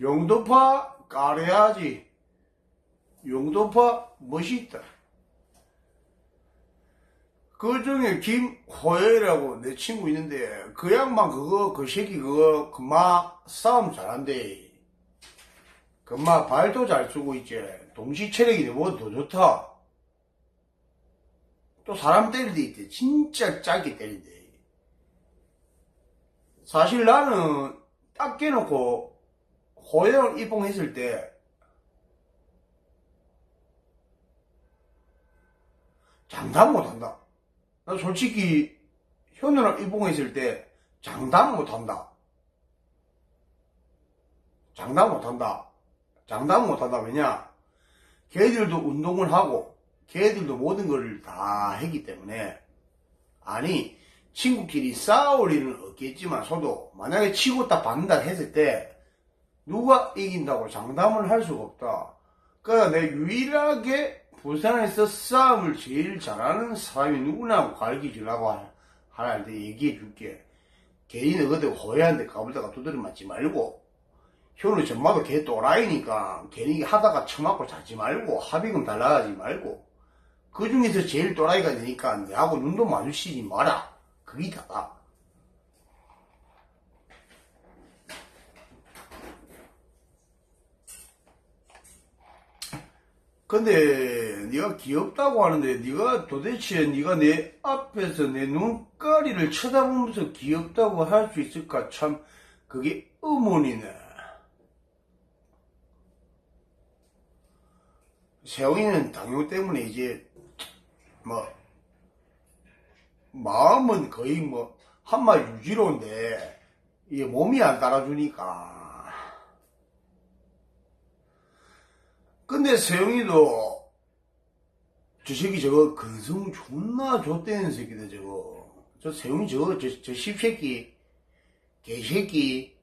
용도파 까려야지. 용도파 멋있다. 그 중에 김호열이라고 내 친구 있는데 그 양반 그거 그 새끼 그거 그마 싸움 잘한대. 그마 발도 잘 쓰고 있지. 동시 체력이 너보다 더 좋다. 또 사람 때릴 때 있대. 진짜 짧게 때린대. 사실 나는 딱 깨놓고 호영을 입봉했을 때 장담 못한다. 나 솔직히 현우랑 입봉했을 때 장담 못한다. 장담 못한다. 장담 못한다. 왜냐? 걔들도 운동을 하고 걔들도 모든 걸 다 했기 때문에 아니 친구끼리 싸울 일은 없겠지만 저도 만약에 치고 딱 받는다 했을 때 누가 이긴다고 장담을 할 수가 없다. 그러니까 내 유일하게 부산에서 싸움을 제일 잘하는 사람이 누구냐고 가르쳐주려고 하나 때 얘기해 줄게. 개인은 그때 호야한테 가볼다가 두드려 맞지 말고 현우 전마도 걔 또라이니까 괜히 하다가 처맞고 자지 말고 합의금 달라가지 말고 그 중에서 제일 또라이가 되니까 내하고 눈도 마주치지 마라. 그게 다다. 근데 네가 귀엽다고 하는데 네가 도대체 네가 내 앞에서 내 눈가리를 쳐다보면서 귀엽다고 할 수 있을까 참 그게 의문이네. 세영이는 당뇨 때문에 이제 뭐 마음은 거의 뭐 한마 유지로인데 이 몸이 안 따라주니까 근데 세영이도 저 새끼 저거 근성 존나 좆대는 새끼다 저거. 저 세영이 저거 저, 저 씹새끼 개새끼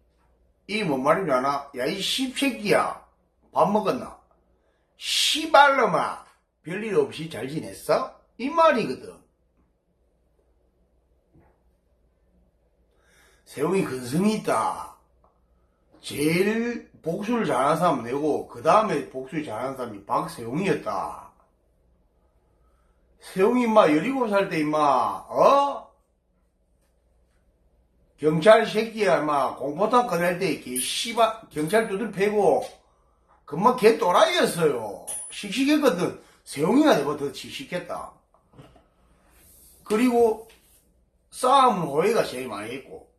이 뭔 말인지 아나? 야이 씹새끼야. 밥 먹었나? 씨발놈아. 별일 없이 잘 지냈어? 이 말이거든. 세용이 근성이 있다. 제일 복수를 잘하는 사람 내고 그 다음에 복수를 잘하는 사람이 박세용이었다. 세용이 임마 17살 때 임마 어? 경찰 새끼야 임마 공포탄 꺼낼 때 이렇게 씨발 경찰 두들 패고 금방 걔 또라이였어요. 씩씩했거든. 세용이가 내가 더 씩씩했다. 그리고 싸움은 호해가 제일 많이 했고